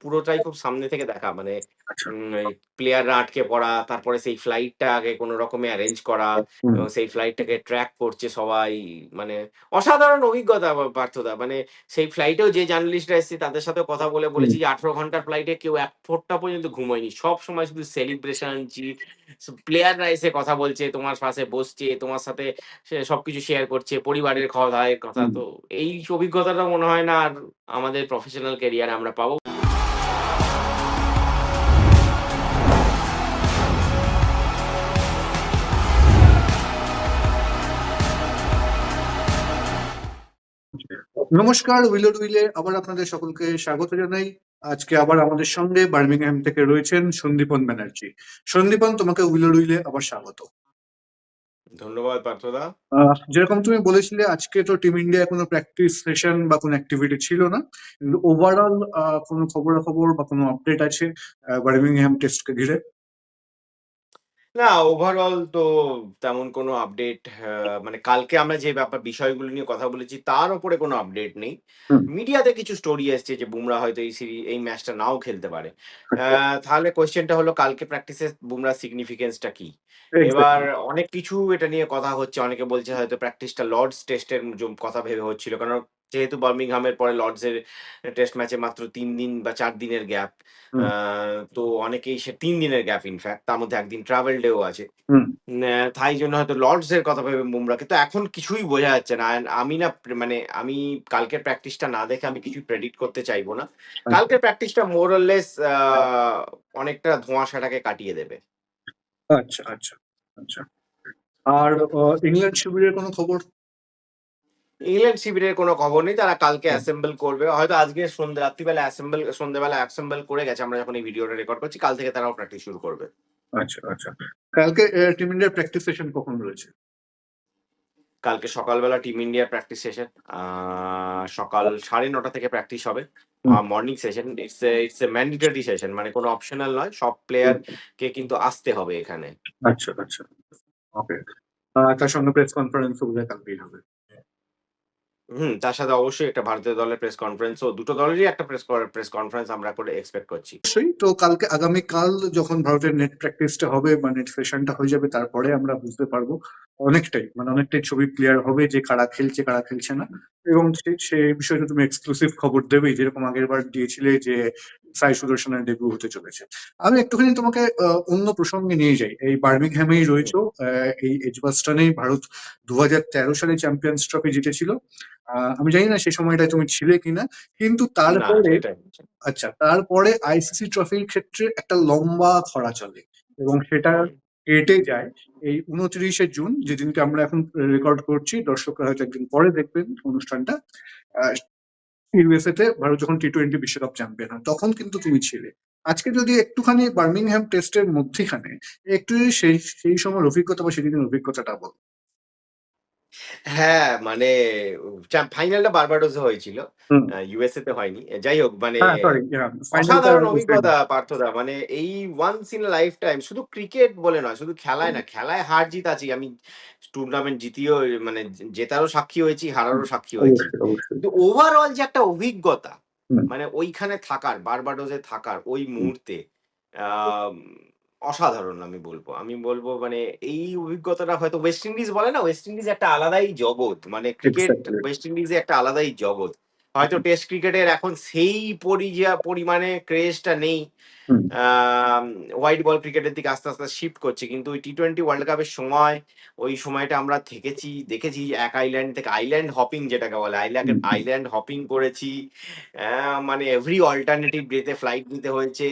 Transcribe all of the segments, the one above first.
পুরোটাই খুব সামনে থেকে দেখা মানে আচ্ছা। প্লেয়াররা আটকে পড়া, তারপরে সেই ফ্লাইটটা আগে কোন রকমে এরেঞ্জ করা হুম। এবং সেই ফ্লাইটটাকে ট্র্যাক করছে সবাই। মানে অসাধারণ অভিজ্ঞতা পার্থদা। মানে সেই ফ্লাইটেও যে জার্নালিস্টরা এসছে তাদের সাথে কথা বলে হুম। বলেছি যে ১৮ ঘণ্টার ফ্লাইটে কেউ এক ফোঁটা পর্যন্ত ঘুমায়নি। সবসময় শুধু সেলিব্রেশন চি প্লেয়াররা এসে কথা বলছে, তোমার পাশে বসছে, তোমার সাথে সে সবকিছু শেয়ার করছে, পরিবারের খাওয়া-দাওয়ার কথা। হুম। তো এই অভিজ্ঞতাটা মনে হয় না আর আমাদের প্রফেশনাল ক্যারিয়ারে আমরা পাবো। নমস্কার, উইলো উইলে আবার আপনাদের সকলকে স্বাগত জানাই। আজকে আবার আমাদের সঙ্গে বার্মিংহাম থেকে রয়েছেন সন্দীপন ব্যানার্জি। সন্দীপন তোমাকে উইলো উইলে আবার স্বাগত। ধন্যবাদ পার্থদা। যেরকম তুমি বলেছিলে আজকে তো টিম ইন্ডিয়ার কোনো প্র্যাকটিস সেশন বা কোনো অ্যাক্টিভিটি ছিল না। কিন্তু ওভারঅল কোনো খবরাখবর বা কোনো আপডেট আছে বার্মিংহাম টেস্টকে ঘিরে? না ওভারঅল তো তেমন কোনো আপডেট আ মানে কালকে আমরা যে ব্যাপার বিষয়গুলো নিয়ে কথা বলেছি তার উপরে কোনো আপডেট নেই। হুম। মিডিয়াতে কিছু স্টোরি এসছে যে বুমরা হয়তো এই সিরি এই ম্যাচটা নাও খেলতে পারে। আ আচ্ছা। তাহলে কোয়েশ্চেনটা হলো কালকে প্র্যাকটিসে বুমরার সিগনিফিকেন্সটা কি? এবার এক্সাক্টলি। অনেক কিছু এটা নিয়ে কথা হচ্ছে। অনেকে বলছে হয়তো প্র্যাকটিসটা লর্ডস টেস্টের কথা ভেবে হচ্ছিল। কারণ যেহেতু বার্মিংহামের পরে লর্ডসের টেস্ট ম্যাচে মাত্র তিন দিন বা চার দিনের গ্যাপ। তো অনেকেই সে তিন দিনের গ্যাপ ইনফ্যাক্ট তার মধ্যে একদিন ট্রাভেল ডেও আছে। তাই জন্য হয়তো লর্ডস এর কথা ভেবে বুমরা কিন্তু এখন কিছুই বোঝা যাচ্ছে না। আমি না মানে আমি কালকের প্র্যাকটিসটা না দেখে আমি কিছু প্রেডিক্ট করতে চাইব না। আচ্ছা। কালকের প্র্যাকটিসটা মোর অর লেস আ অনেকটা ধোঁয়াশাটাকে কাটিয়ে দেবে। আচ্ছা, আচ্ছা, আচ্ছা। আর ইংল্যান্ড শিবিরের কোনো খবর? ইংল্যান্ড শিবিরের কোনো খবর নেই। তারা কালকে অ্যাসেম্বল করবে। হয়তো আজকে সন্ধ্যে রাত্রিবেলা অ্যাসেম্বল সন্ধ্যেবেলা অ্যাসেম্বল করে গেছে। আমরা যখন এই ভিডিওটা রেকর্ড করছি। কাল থেকে তারাও প্র্যাকটিস শুরু করবে। আচ্ছা, আচ্ছা। কালকে টিম ইন্ডিয়ার প্র্যাকটিস সেশন কখন রয়েছে? কালকে সকালবেলা টিম ইন্ডিয়ার প্র্যাকটিস সেশন। সকাল ৯:৩০ থেকে প্র্যাকটিস হবে। Morning session. It's it's a mandatory session মানে কোনো অপশনাল নয়। সব হুম। প্লেয়ারকে কিন্তু আসতে হবে এখানে। আচ্ছা, আচ্ছা। ওকে। তার সঙ্গে প্রেস কনফারেন্স ও বোধহয় কালকেই হবে। হুম, তার সাথে অবশ্যই একটা ভারতীয় দলের প্রেস কনফারেন্স ও দুটো দলেরই একটা প্রেস প্রেস কনফারেন্স আমরা করে এক্সপেক্ট করছি। অবশ্যই। তো কালকে আগামীকাল যখন ভারতের নেট প্র্যাকটিসটা হবে বা নেট সেশনটা হয়ে যাবে তারপরে আমরা বুঝতে পারব অনেকটাই মানে অনেকটাই ছবি ক্লিয়ার হবে যে কারা খেলছে, কারা খেলছে না। এবং সে বিষয়টা বিষয়ে তুমি এক্সক্লুসিভ খবর দেবে যেরকম আগের বার দিয়েছিলে যে সাই সুদর্শনের ডেবিউ হতে চলেছে। আমি একটুখানি তোমাকে অন্য প্রসঙ্গে নিয়ে যাই। এই বার্মিংহামেই হুম। রয়েছো। এই এজবাস্টনেই ভারত ২০১৩ সালে চ্যাম্পিয়ন্স ট্রফি জিতেছিল। আমি জানি না সেই সময়টায় তুমি ছিলে কিনা। কিন্তু তারপরে আচ্ছা তারপরে আইসিসি ট্রফির ক্ষেত্রে একটা লম্বা খরা চলে এবং সেটা কেটে যায় এই উনত্রিশে জুন যেদিনকে আমরা এখন রেকর্ড করছি। দর্শকরা হয়তো একদিন পরে দেখবেন অনুষ্ঠানটা। আ ইউএসএ তে ভারত যখন টি-টোয়েন্টি বিশ্বকাপ চ্যাম্পিয়ন হয়, তখন কিন্তু তুমি ছিলে। আজকে যদি একটুখানি বার্মিংহাম টেস্টের মধ্যেখানে একটু সেই সেই সময়ের অভিজ্ঞতা বা সেদিনের অভিজ্ঞতাটা বলো। হ্যাঁ, মানে চ্যাম ফাইনালটা বার্বাডোসে হয়েছিল। হুম। আ ইউএসএ তে হয়নি। যাই হোক মানে হ্যাঁ, সরি ইয়া ফাইনালটা অসাধারণ অভিজ্ঞতা পার্থদা। মানে এই ওয়ান্স ইন লাইফ টাইম শুধু ক্রিকেট বলে নয়, শুধু খেলায় না। খেলায় হার-জিত আছেই। আমি টুর্নামেন্ট জিতিয়েও মানে জেতারও সাক্ষী হয়েছি, হুম, হারারও সাক্ষী হয়েছি। অবশ্যই, অবশ্যই। কিন্তু ওভারঅল যে একটা অভিজ্ঞতা, হুম। মানে ওইখানে থাকার, বার্বাডোসে থাকার ওই হুম। মুহূর্তে আম অসাধারণ আমি বলব আমি বলব মানে এই অভিজ্ঞতাটা হয়তো ওয়েস্ট ইন্ডিজ বলে না? ওয়েস্ট ইন্ডিজ একটা আলাদাই জগৎ। মানে ক্রিকেট। ওয়েস্ট ইন্ডিজে একটা আলাদাই জগৎ। হয়তো টেস্ট ক্রিকেটের এখন সেই পরিযা পরিমাণে ক্রেজটা নেই। হোয়াইট বল ক্রিকেটের দিকে আস্তে, আস্তে শিফট করছে। কিন্তু ওই টি-টোয়েন্টি ওয়ার্ল্ড কাপের সময় ওই সময়টা আমরা থেকেছি, দেখেছি এক আইল্যান্ড থেকে আইল্যান্ড হপিং যেটাকে বলে। আইল্যান্ড। আইল্যান্ড হপিং করেছি। মানে এভরি অল্টারনেটিভ ডে তে ফ্লাইট নিতে হয়েছে।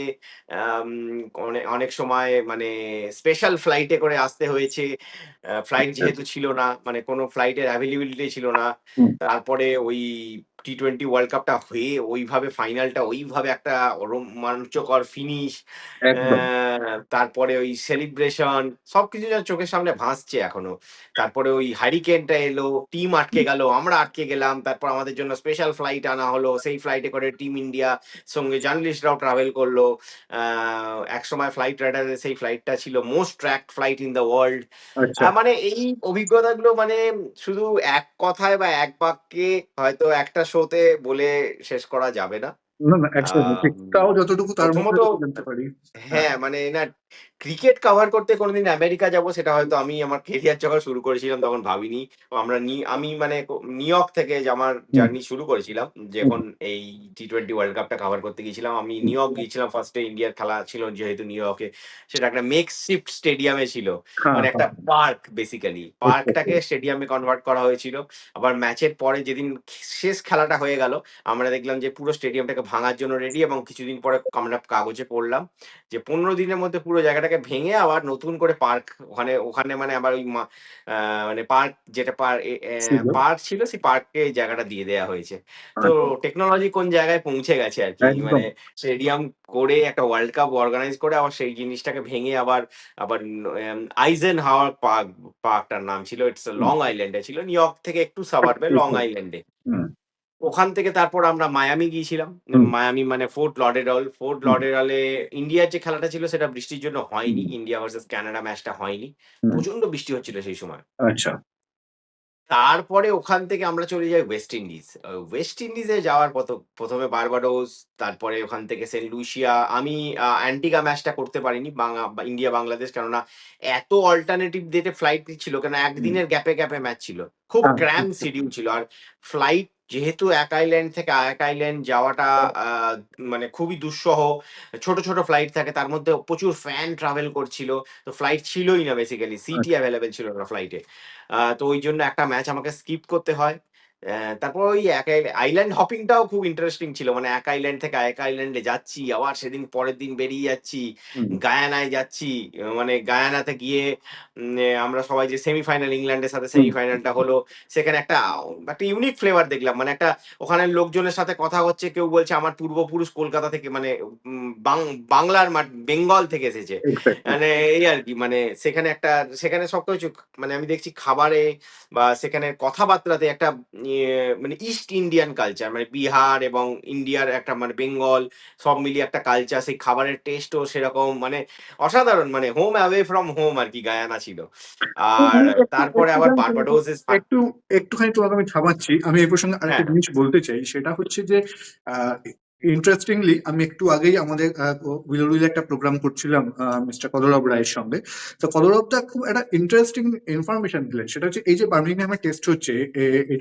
অনেক সময় মানে স্পেশাল ফ্লাইটে করে আসতে হয়েছে। ফ্লাইট আচ্ছা। যেহেতু ছিল না, মানে কোনো ফ্লাইটের অ্যাভেলেবিলিটি ছিল না। তারপরে ওই টি-টোয়েন্টি ওয়ার্ল্ড কাপটা হয়ে ওইভাবে ফাইনালটা ওইভাবে একটা রোমাঞ্চকর ফিনিশ। তারপরে ওই সেলিব্রেশন সবকিছু যেন চোখের সামনে ভাসছে এখনও। তারপরে ওই হারিকেনটা এলো, টিম আটকে গেল, আমরা আটকে গেলাম। তারপর আমাদের জন্য স্পেশাল ফ্লাইট আনা হলো। সেই ফ্লাইটে করে টিম ইন্ডিয়া সঙ্গে জার্নালিস্টরাও ট্রাভেল করল। একসময় ফ্লাইট রাডারে সেই ফ্লাইটটা ছিল most tracked flight in the world. মানে এই অভিজ্ঞতাগুলো মানে শুধু এক কথায় বা এক বাক্যে হয়তো একটা শোতে বলে শেষ করা যাবে না। না, না একদমই ঠিক। তাও যতটুকু তার মধ্যে থেকে জানতে পারি। হ্যাঁ। হ্যাঁ, মানে না ক্রিকেট কভার করতে কোনদিন আমেরিকা যাব সেটা হয়তো আমি আমার কেরিয়ার যখন শুরু করেছিলাম তখন ভাবিনি। আমরা নি আমি মানে ক নিউইয়র্ক থেকে যে আমার হুম। জার্নি শুরু করেছিলাম। হুম। যখন এই টি-টোয়েন্টি ওয়ার্ল্ড কাপটা কভার করতে গিয়েছিলাম। আমি হুম। নিউইয়র্ক গিয়েছিলাম ফার্স্ট ইন্ডিয়ার খেলা ছিল যেহেতু নিউ ইয়র্কে সেটা একটা মেকশিফট স্টেডিয়ামে ছিল। হ্যাঁ, মানে একটা হ্যাঁ। Park basically. পার্কটাকে। স্টেডিয়ামে কনভার্ট করা হয়েছিল। আবার ম্যাচের পরে যেদিন শেষ খেলাটা হয়ে গেল, আমরা দেখলাম যে পুরো স্টেডিয়ামটাকে ভাঙার জন্য রেডি এবং কিছুদিন পরে আমরা কাগজে পড়লাম যে ১৫ দিনের মধ্যে পুরো জায়গাটাকে ভেঙে আবার নতুন করে পার্ক ওখানে ওখানে মানে আবার ওই মানে পার্ক যেটা পার এ এ ছিল। পার্ক ছিল সেই পার্ককে এই জায়গাটা দিয়ে দেয়া হয়েছে। তো আচ্ছা। টেকনোলজি কোন জায়গায় পৌঁছে গেছে আর কি মানে স্টেডিয়াম করে একটা ওয়ার্ল্ড কাপ অর্গানাইজ করে আবার সেই জিনিসটাকে ভেঙে আবার আবার আইজেন আইজেনহাওয়ার পার্ক পার্কটার নাম ছিল। ইটস লং আইল্যান্ডে ছিল। নিউইয়র্ক থেকে একটু সাবারবে লং আইল্যান্ডে। ওখান থেকে তারপর আমরা মায়ামি গিয়েছিলাম। মায়ামি মানে ফোর্ট লডেরল। ফোর্ট। লডেরলে ইন্ডিয়ার যে খেলাটা ছিল সেটা বৃষ্টির জন্য হয়নি। ইন্ডিয়া ভার্সাস কানাডা ম্যাচটা হয়নি। প্রচণ্ড বৃষ্টি হচ্ছিল সেই সময়। আচ্ছা। তারপরে ওখান থেকে আমরা চলে যাই ওয়েস্ট ইন্ডিজ। ওয়েস্ট ইন্ডিজে যাওয়ার পথ ১ম এ বার্বাডোস, তারপরে ওখান থেকে সেন্ট লুসিয়া। আমি অ্যান্টিগা ম্যাচটা করতে পারিনি। বাংলা ইন্ডিয়া বাংলাদেশ কেননা এত অল্টারনেটিভ ডেটে ফ্লাইট ছিল কেন একদিনের গ্যাপে, গ্যাপে ম্যাচ ছিল। খুব ক্র্যাম আচ্ছা। শিডিউল ছিল। আর ফ্লাইট যেহেতু এক আইল্যান্ড থেকে এক আইল্যান্ড যাওয়াটা মানে খুবই দুঃসহ। ছোট, ছোট ফ্লাইট থাকে তার মধ্যে প্রচুর ফ্যান ট্রাভেল করছিল। তো ফ্লাইট ছিলই না বেসিক্যালি। সিটি অ্যাভেলেবেল ছিল না ফ্লাইটে। তো ওই জন্য একটা ম্যাচ আমাকে স্কিপ করতে হয়। তারপর ওই এক আইল্যান্ড হপিংটাও খুব ইন্টারেস্টিং ছিল। মানে এক আইল্যান্ড থেকে আরেক আইল্যান্ডে যাচ্ছি। আবার সেদিন পরের দিন বেরিয়ে যাচ্ছি। গায়ানায় যাচ্ছি। মানে গায়ানাতে গিয়ে আমরা সবাই যে সেমিফাইনাল ইংল্যান্ডের সাথে। সেমিফাইনালটা হলো। সেখানে একটা একটা ইউনিক ফ্লেভার দেখলাম। মানে একটা ওখানের লোকজনের সাথে কথা হচ্ছে। কেউ বলছে আমার পূর্বপুরুষ কলকাতা থেকে মানে বাংলার বেঙ্গল থেকে এসেছে। মানে এই আর কি মানে সেখানে একটা সেখানে সবকিছু মানে আমি দেখছি খাবারে বা সেখানে কথাবার্তাতে একটা মানে ইস্ট ইন্ডিয়ান কালচার মানে বিহার এবং ইন্ডিয়ার একটা মানে বেঙ্গল সব মিলিয়ে একটা কালচার। সেই খাবারের টেস্টও সেরকম মানে অসাধারণ মানে হোম অ্যাওয়ে ফ্রম হোম আর কি গায়ানা ছিল। আর তারপরে আবার বারবাডোস একটু একটুখানি তোমাকে আমি থামাচ্ছি। আমি এই প্রসঙ্গে আরেকটা হ্যাঁ। জিনিস বলতে চাই। সেটা হচ্ছে যে ইন্টারেস্টিংলি আমি একটু আগেই আমাদের আ ও উইল উইল একটা প্রোগ্রাম করছিলাম মিস্টার কলরব রায়ের সঙ্গে। তো কলরব দা খুব একটা ইন্টারেস্টিং ইনফরমেশন দিলেন। সেটা হচ্ছে এই যে বার্মিংহামে টেস্ট হচ্ছে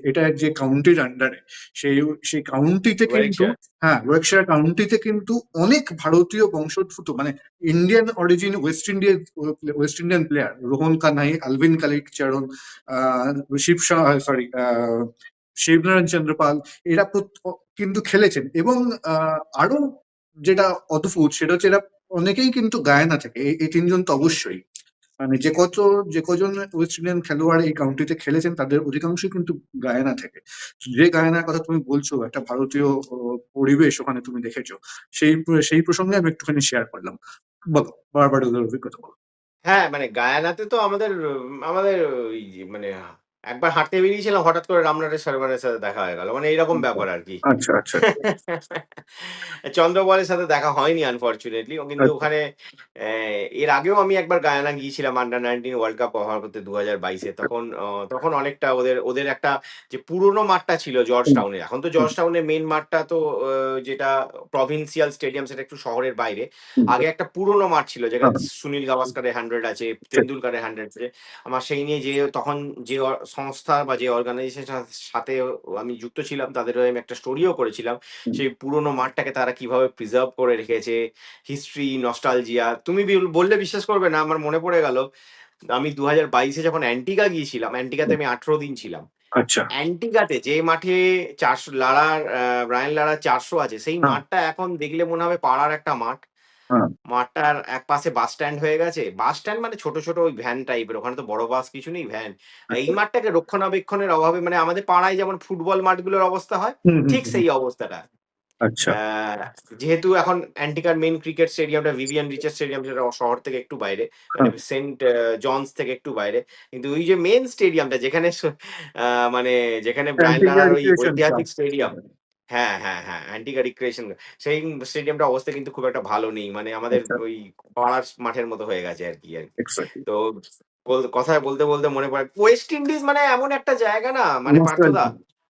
এটা যে কাউন্টির আন্ডারে সেই সেই কাউন্টিতে কিন্তু হ্যাঁ, ওয়েকশায়ার কাউন্টিতে কিন্তু অনেক ভারতীয় বংশোদ্ভূত মানে Indian origin West India West Indian player Rohan Kanhai, Alvin Kallicharran, আ শিব সরি শিবনারায়ণ চন্দ্রপাল এরা কিন্তু খেলেছেন এবং আরও যেটা অদ্ভুত সেটা হচ্ছে এরা অনেকেই কিন্তু গায়ানা থেকে। এই ৩ তো অবশ্যই। মানে যে কত যে কজন ওয়েস্ট ইন্ডিয়ান খেলোয়াড় এই কাউন্টিতে খেলেছেন তাদের অধিকাংশই কিন্তু গায়ানা থেকে। যে গায়ানার কথা তুমি বলছো একটা ভারতীয় পরিবেশ ওখানে তুমি দেখেছ। সেই সেই প্রসঙ্গে আমি একটুখানি শেয়ার করলাম। বলো বার্বাডোসের অভিজ্ঞতা বলো। হ্যাঁ, মানে গায়ানাতে তো আমাদের আমাদের মানে একবার হাঁটতে বেরিয়েছিলাম হঠাৎ করে রামনাথের শর্মানের সাথে দেখা হয়ে গেল। মানে আচ্ছা, ব্যাপার আরকি। আচ্ছা, আচ্ছা। চন্দ্রবলের সাথে দেখা হয়নি আনফরচুনেটলি। কিন্তু আচ্ছা। ওখানে এর আগেও আমি একবার গায়ানা গিয়েছিলাম আন্ডার 19 ওয়ার্ল্ড কাপ কভার করতে ২০২২ এ। তখন তখন অনেকটা ওদের ওদের একটা যে পুরনো মাঠটা ছিল জর্জ হুম, টাউনের। এখন তো জর্জ টাউনের মেইন মাঠটা তো যেটা প্রভিন্সিয়াল স্টেডিয়াম সেটা একটু শহরের বাইরে। আগে একটা পুরনো মাঠ ছিল যেখানে। সুনীল গাভাস্কারের 100 আছে। তেন্ডুলকারের 100 আছে। আমার সেই নিয়ে যে তখন যে সংস্থা বা যে অর্গানাইজেশনের সাথে আমি যুক্ত ছিলাম তাদের আমি একটা স্টোরিও করেছিলাম। সেই পুরনো মাঠটাকে তারা কীভাবে প্রিজার্ভ করে রেখেছে। হিস্ট্রি, নস্টালজিয়া তুমি বিল বললে বিশ্বাস করবে না আমার মনে পড়ে গেল। আমি ২০২২ বাইশে যখন অ্যান্টিগা গিয়েছিলাম, অ্যান্টিগাতে হুম। আমি ১৮ দিন ছিলাম। আচ্ছা। অ্যান্টিগাতে যে মাঠে চারশো লারার আ ব্রায়ান লারার ৪০০ আছে সেই হ্যাঁ। মাঠটা এখন দেখলে মনে হবে পাড়ার একটা মাঠ। হ্যাঁ। মাঠটার একপাশে বাস স্ট্যান্ড হয়ে গেছে। বাস স্ট্যান্ড মানে ছোট, ছোট ওই ভ্যান টাইপের। ওখানে তো বড় বাস কিছু নেই ভ্যান। এই আচ্ছা। মাঠটাকে রক্ষণাবেক্ষণের অভাবে মানে আমাদের পাড়ায় যেমন ফুটবল মাঠগুলোর অবস্থা হয়, ঠিক সেই অবস্থাটা। আচ্ছা। যেহেতু এখন অ্যান্টিকার মেইন ক্রিকেট স্টেডিয়ামটা ভিভিয়ান রিচার্ড স্টেডিয়াম সেটা শহর থেকে একটু বাইরে। মানে হ্যাঁ। সেন্ট জনস থেকে একটু বাইরে। কিন্তু ওই যে মেইন স্টেডিয়ামটা যেখানে মানে যেখানে ব্রায়ান লারার ওই ঐতিহাসিক স্টেডিয়াম হ্যাঁ, হ্যাঁ, হ্যাঁ, অ্যান্টিগা রিক্রিয়েশন সেই স্টেডিয়ামটার অবস্থা কিন্তু খুব একটা ভালো নেই। মানে আমাদের আচ্ছা। ওই পাড়ার মাঠের মতো হয়ে গেছে আরকি, আরকি। এক্সাক্টলি। তো বল কথা বলতে, বলতে মনে পড়ে ওয়েস্ট ইন্ডিজ মানে এমন একটা জায়গা না মানে পার্থদা।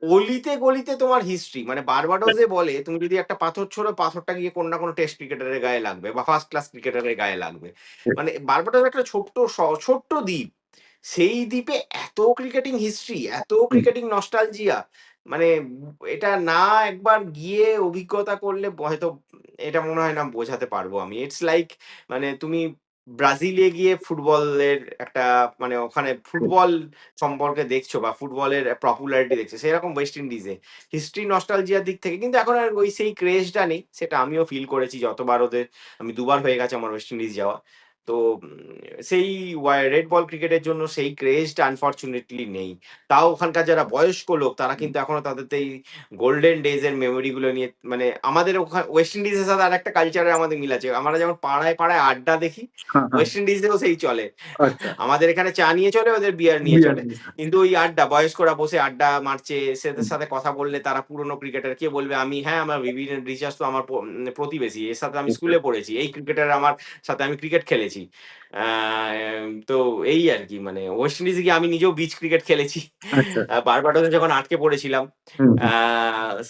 অলিতে গলিতে তোমার হিস্ট্রি মানে বারবাডোসে বলে তুমি যদি একটা পাথর ছোড়ো পাথরটা গিয়ে কোনো না কোনো টেস্ট ক্রিকেটারের গায়ে লাগবে বা ফার্স্ট ক্লাস ক্রিকেটারের গায়ে লাগবে মানে বারবাডোস একটা ছোট্ট ছোট্ট দ্বীপ সেই দ্বীপে এত ক্রিকেটিং হিস্ট্রি এত ক্রিকেটিং নস্টালজিয়া মানে এটা না একবার গিয়ে অভিজ্ঞতা করলে হয়তো এটা মনে হয় না বোঝাতে পারব আমি। ইটস লাইক মানে তুমি ব্রাজিলে গিয়ে ফুটবলের একটা মানে ওখানে ফুটবল সম্পর্কে দেখছ বা ফুটবলের পপুলারিটি দেখছ, সেরকম ওয়েস্ট ইন্ডিজে হিস্ট্রি নস্টালজিয়ার দিক থেকে কিন্তু এখন আর ওই সেই ক্রেজটা নেই, সেটা আমিও ফিল করেছি যতবার ওদের, আমি দুবার হয়ে গেছে আমার ওয়েস্ট ইন্ডিজ যাওয়া। তো সেই রেড বল ক্রিকেটের জন্য সেই ক্রেজটা আনফর্চুনেটলি নেই। তাও ওখানকার যারা বয়স্ক লোক তারা কিন্তু এখনও তাদের এই গোল্ডেন ডেজ এর মেমোরি গুলো নিয়ে মানে আমাদের ওখানে ওয়েস্ট ইন্ডিজের সাথে আর একটা কালচারে আমাদের মিল আছে। আমরা যেমন পাড়ায় পাড়ায় আড্ডা দেখি হ্যাঁ, হ্যাঁ, ওয়েস্ট ইন্ডিজেও সেই চলে। আচ্ছা। আমাদের এখানে চা নিয়ে চলে ওদের বিয়ার নিয়ে চলে। কিন্তু ওই আড্ডা বয়স্করা বসে আড্ডা মারছে সেদের সাথে কথা বললে তারা পুরনো ক্রিকেটার কে বলবে আমি হ্যাঁ আমার বিভিন্ন রিচার্জ তো আমার প্রতিবেশী এর সাথে আমি স্কুলে পড়েছি। এই ক্রিকেটার আমার সাথে আমি ক্রিকেট খেলেছি। আহ, তো এই আর কি মানে ওয়েস্ট ইন্ডিজে গিয়ে আমি নিজেও বিচ ক্রিকেট খেলেছি। আচ্ছা। বারবাডোসে যখন আটকে পড়েছিলাম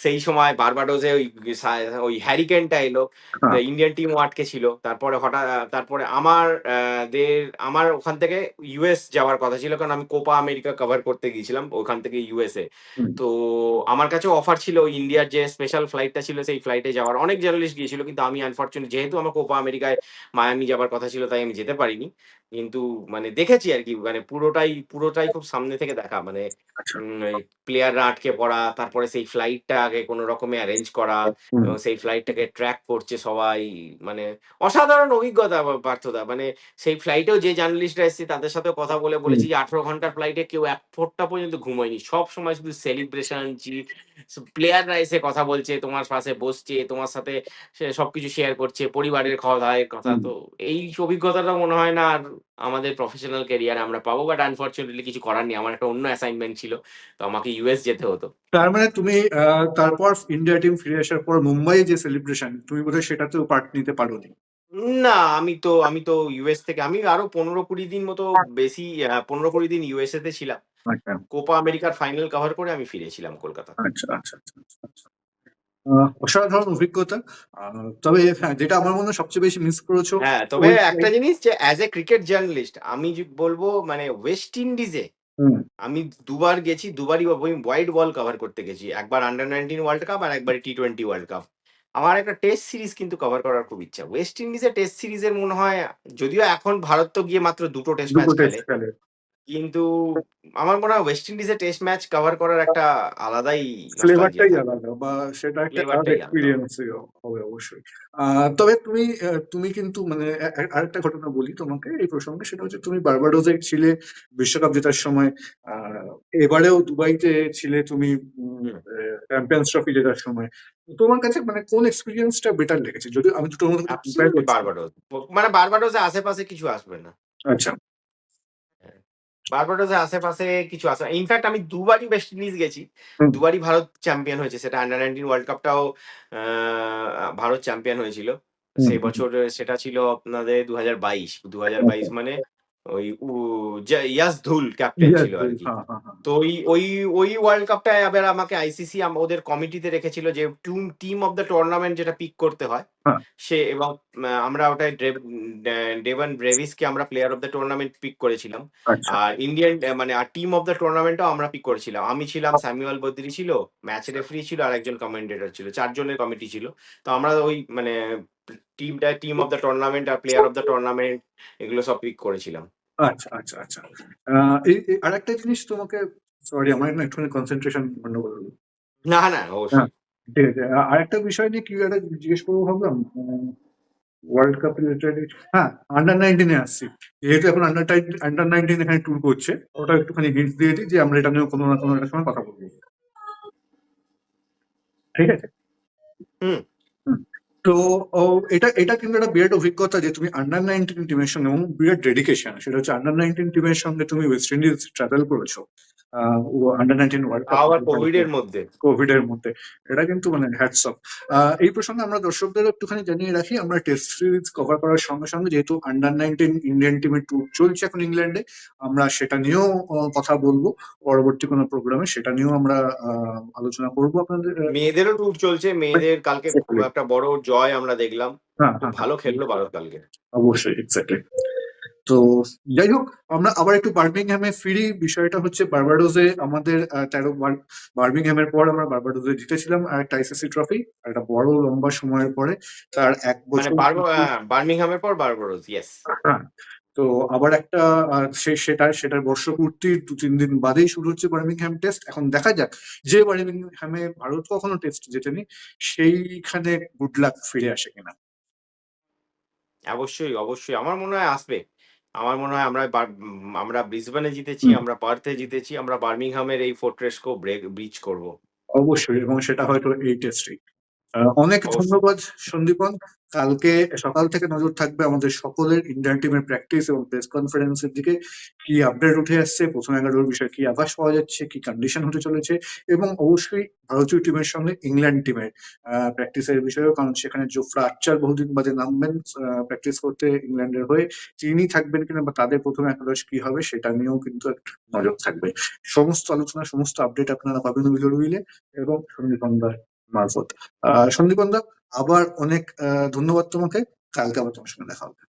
সেই সময় বারবাডোসে ওই ওই হ্যারিকেনটা এলো ইন্ডিয়ান টিমও আটকে ছিল। তারপরে হঠাৎ তারপরে আমার দের আমার ওখান থেকে ইউএস যাওয়ার কথা ছিল কারণ আমি কোপা আমেরিকা কভার করতে গিয়েছিলাম ওখান থেকে ইউএসএ তো আমার কাছে অফার ছিল ওই ইন্ডিয়ার যে স্পেশাল ফ্লাইটটা ছিল সেই ফ্লাইটে যাওয়ার। অনেক জার্নালিস্ট গিয়েছিল কিন্তু আমি আনফর্চুনেট যেহেতু আমার কোপা আমেরিকায় মায়ামি যাওয়ার কথা ছিল তাই আমি যেতে পারিনি। কিন্তু মানে দেখেছি আর কি মানে পুরোটাই পুরোটাই খুব সামনে থেকে দেখা। মানে আচ্ছা। প্লেয়াররা আটকে পড়া তারপরে সেই ফ্লাইটটা আগে কোনো রকমে অ্যারেঞ্জ করা এবং সেই ফ্লাইটটাকে ট্র্যাক করছে সবাই মানে অসাধারণ অভিজ্ঞতা পার্থদা। মানে সেই ফ্লাইটেও যে জার্নালিস্টরা এসেছে তাদের সাথে কথা বলে বলেছি যে আঠারো ঘণ্টার ফ্লাইটে কেউ এক ফোরটা পর্যন্ত ঘুমায়নি। সব সময় শুধু সেলিব্রেশন চি প্লেয়াররা এসে কথা বলছে তোমার পাশে বসছে তোমার সাথে সবকিছু শেয়ার করছে পরিবারের খাওয়া দাওয়ার কথা তো এই অভিজ্ঞতাটা মনে হয় না আর আমাদের প্রফেশনাল ক্যারিয়ারে আমরা পাবো বাট আনফর্চুনেটলি কিছু করার নেই। আমার একটা অন্য অ্যাসাইনমেন্ট ছিল তো আমাকে ইউএস যেতে হতো। তার মানে তুমি তারপর ইন্ডিয়া টিম ফিরে আসার পর মুম্বাই যে সেলিব্রেশন তুমি বোধহয় সেটাতেও পার্ট নিতে পারোনি? না আমি তো আমি তো ইউএস থেকে আমি আরও পনেরো কুড়ি দিন মতো বেশি পনেরো কুড়ি দিন ইউএসএ তে ছিলাম। কোপা আমেরিকার ফাইনাল কভার করে আমি ফিরেছিলাম কলকাতা। আচ্ছা আচ্ছা আচ্ছা আচ্ছা, আচ্ছা। আহ, অসাধারণ অভিজ্ঞতা। তবে হ্যাঁ যেটা আমার মনে হয় সবচেয়ে বেশি মিস করেছ হ্যাঁ তবে ওই- একটা জিনিস যে অ্যাজ এ ক্রিকেট জার্নালিস্ট আমি যে বলব মানে ওয়েস্ট ইন্ডিজে হুম, আমি দুবার গেছি দুবারই হোয়াইট বল কভার করতে গেছি। একবার আন্ডার নাইনটিন ওয়ার্ল্ড কাপ আর একবার টি টোয়েন্টি ওয়ার্ল্ড কাপ আমার একটা টেস্ট সিরিজ কিন্তু কভার করার খুব ইচ্ছা। ওয়েস্ট ইন্ডিজের টেস্ট সিরিজের মনে হয় যদিও এখন ভারত তো গিয়ে মাত্র দুটো টেস্ট ম্যাচ খেলে। কিন্তু আমার মনে হয় ওয়েস্ট ইন্ডিজের টেস্ট ম্যাচ কভার করার একটা আলাদাই ফ্লেভারটাই আলাদা বা সেটা একটা। এক্সপিরিয়েন্স হবে অবশ্যই। তবে তুমি তুমি কিন্তু মানে আরেকটা ঘটনা বলি তোমাকে এই প্রসঙ্গে সেটা হচ্ছে তুমি বার্বাডোসে ছিলে বিশ্বকাপ জেতার সময় এবারেও দুবাইতে ছিলে তুমি। চ্যাম্পিয়ন্স ট্রফি জেতার সময়। তোমার কাছে মানে কোন এক্সপিরিয়েন্সটা বেটার লেগেছে? যদি আমি দুটোর মধ্যে করছি। মানে বারবাডোসে আশেপাশে কিছু আসবে না। আচ্ছা। বারবাডোসে আশেপাশে কিছু আসবে ইনফ্যাক্ট আমি দুবারই ওয়েস্ট ইন্ডিজ গেছি। দুবারই ভারত চ্যাম্পিয়ন হয়েছে। সেটা আন্ডার নাইনটিন ওয়ার্ল্ড কাপটাও ভারত চ্যাম্পিয়ন হয়েছিল। সেই বছর সেটা ছিল আপনাদের দু হাজার বাইশ। দু হাজার বাইশ মানে ওই ইয়াস ধুল ক্যাপ্টেন ছিল আর কি হ্যাঁ, হ্যাঁ, হ্যাঁ। তো ওই ওই ওই ওয়ার্ল্ড কাপটা এবার আমাকে আইসিসি ওদের কমিটিতে রেখেছিল যে টিম অফ দ্য টুর্নামেন্ট যেটা পিক করতে হয়। সে এবং আমরা ওটাই ডেভন ব্রেভিসকে আমরা player of the tournament pick করেছিলাম। আচ্ছা। আর ইন্ডিয়ান মানে আর টিম অফ দ্য টুর্নামেন্টও আমরা পিক করেছিলাম। আমি ছিলাম স্যামুয়েল বদ্রি ছিল ম্যাচ রেফারি ছিল আর একজন কমেন্টেটর ছিল। চারজনের কমিটি ছিল। তো আমরা ওই মানে টিমটা টিম অফ দ্য টুর্নামেন্ট আর প্লেয়ার অফ দ্য টুর্নামেন্ট এগুলো সব পিক করেছিলাম। আচ্ছা আচ্ছা আচ্ছা। এই- আরেকটা জিনিস তোমাকে সরি আমার না একটুখানি কনসেন্ট্রেশন। না না অবশ্যই। ঠিক আছে। আ- আরেকটা বিষয় নিয়ে কি একটা জিজ্ঞেস করব ভাবলাম? ওয়ার্ল্ড কাপ রিলেটেড হ্যাঁ আন্ডার নাইনটিনে আসছি। যেহেতু এখন আন্ডার আন্ডার নাইনটিন এখানে ট্যুর করছে ওটা একটুখানি হিন্ট দিয়ে দিই যে আমরা এটা নিয়ে কোনো না কোনো একটা সময় কথা বলব। ঠিক আছে। তো এটা এটা কিন্তু একটা বিরাট অভিজ্ঞতা যে তুমি আন্ডার নাইনটিন টিমের সঙ্গে এবং বিরাট ডেডিকেশন সেটা হচ্ছে আন্ডার নাইনটিন টিমের সঙ্গে তুমি ওয়েস্ট ইন্ডিজ ট্রাভেল করেছ। আন্ডার নাইনটিন ওয়ার্ল্ড কাপ আবার কোভিড এর মধ্যে। কোভিড এর মধ্যে। এটা কিন্তু মানে হ্যাটস অফ এই প্রসঙ্গে আমরা দর্শকদের একটুখানি জানিয়ে রাখি আমরা টেস্ট সিরিজ কভার করার সঙ্গে সঙ্গে যেহেতু আন্ডার নাইনটিন ইন্ডিয়ান টিমের ট্যুর চলছে এখন ইংল্যান্ডে আমরা সেটা নিয়েও কথা বলব। পরবর্তী কোনো প্রোগ্রামে সেটা নিয়েও আমরা আলোচনা করব আপনাদের মেয়েদেরও ট্যুর চলছে। মেয়েদের কালকে একটা বড় জয় আমরা দেখলাম। হ্যাঁ হ্যাঁ ভালো খেললো ভারত কালকে। অবশ্যই এক্স্যাক্টলি তো যাই হোক আমরা আবার একটু বার্মিংহামে ফিরি। বিষয়টা হচ্ছে বার্বাডোসে আমাদের তেরো বার- বার্মিংহামের পর আমরা বার্বাডোসে জিতেছিলাম আর একটা আইসিসি ট্রফি একটা বড় লম্বা সময়ের পরে তার এক মানে বছর বারবার বার্মিংহামের পর বারবারোস ইয়েস হ্যাঁ, তো আবার একটা সে সেটা সেটার বর্ষপূর্তির দু তিন দিন বাদেই শুরু হচ্ছে বার্মিংহাম টেস্ট। এখন দেখা যাক যে বার্মিংহামে ভারত কখনো টেস্ট জেতেনি সেইখানে গুড লাক ফিরে আসে কিনা। অবশ্যই অবশ্যই। আমার মনে হয় আসবে। আমার মনে হয় আমরা বার- উম, আমরা ব্রিসবেনে জিতেছি হুম। আমরা পার্থে জিতেছি আমরা বার্মিংহামের এই ফোর্ট্রেসকেও ব্রেক ব্রিচ করব অবশ্যই এবং সেটা হয়তো এই টেস্টেই অনেক ধন্যবাদ সন্দীপন। কালকে সকাল থেকে নজর থাকবে আমাদের সকলের ইন্ডিয়ান টিমের প্র্যাকটিস এবং প্রেস কনফারেন্সের দিকে। কি আপডেট উঠে আসছে প্রথম এগারোর বিষয়ে কি আভাস পাওয়া যাচ্ছে কি কন্ডিশন হতে চলেছে এবং অবশ্যই ভারতীয় টিমের সঙ্গে ইংল্যান্ড টিমের প্র্যাকটিসের বিষয়েও কারণ সেখানে জোফরা আচ্চার বহুদিন বাদে নামবেন প্র্যাকটিস করতে ইংল্যান্ডের হয়ে। তিনি থাকবেন কিনা বা তাদের প্রথম একাদশ কি হবে সেটা নিয়েও কিন্তু একটা নজর থাকবে। সমস্ত আলোচনা সমস্ত আপডেট আপনারা পাবেন উইলের উইলে এবং সন্দীপন্দার মারফত। আহ সন্দীপন্দা আবার অনেক ধন্যবাদ তোমাকে। কালকে আবার তোমার সঙ্গে দেখা হবে।